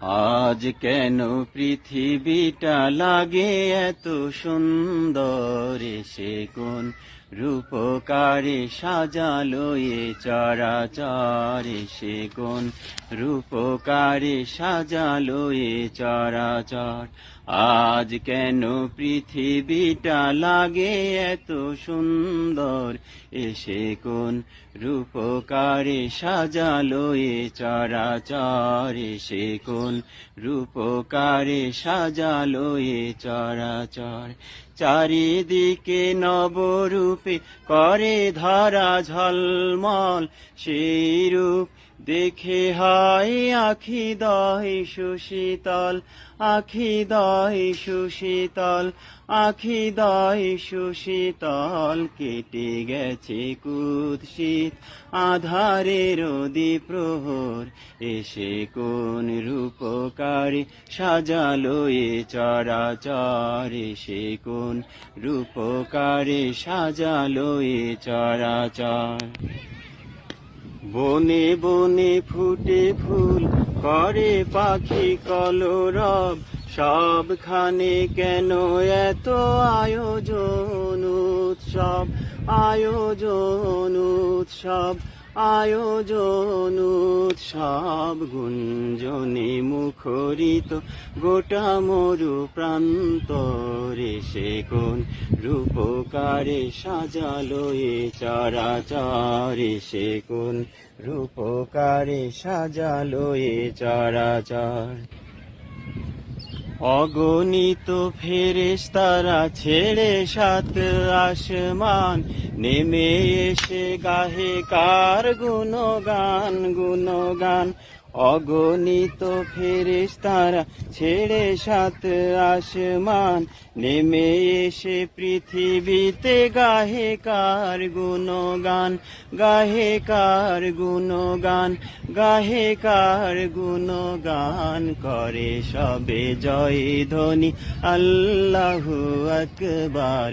আজ কেন পৃথিবীটা লাগে এত সুন্দর সে কোন রূপকারে সাজালো এ চরাচরে সে কোন? রূপকারে সাজালো এ চরাচর। আজ কেন পৃথিবীটা লাগে এত সুন্দর? এসে কোন? রূপকারে সাজালো এ চরাচর এসে কোন? রূপকারে সাজালো এ চরাচর। চারিদিকে নবরূপে করে ধরা ঝলমল সেই রূপ দেখে হয় আখি দয় সুশীতল, আখি দয় সুশীতল, আখি দয় সুশীতল, কেটে গেছে কুৎসিত আধারের প্রহর এসে কোন রূপকারে সাজালো এ চরাচর, এসে কোন রূপকারে সাজালো এ চরাচর। বনে বনে ফুটে ফুল করে পাখি কলরব। সবখানে কেন এত আয়োজন উৎসব? আয়োজন উৎসব আয়োজন উৎসব গুঞ্জনে মুখরিত গোটা মরু প্রান্ত সে কোন রূপকারে সাজালো এ চরাচরে সে কোন রূপকারে সাজালো এ চরাচর। অগণিত ফেরেস তারা ছেড়ে সাত আসমান নেমে এসে গাহে কার গুণগান গুণগান। অগণিত ফেরেস তারা ছেড়ে সাত আসমান, নেমে এসে পৃথিবীতে গাহে কার গুণগান, গাহে কার গুণগান, গাহে কার গুণগান করে সবে জয় ধ্বনি, আল্লাহু আকবার।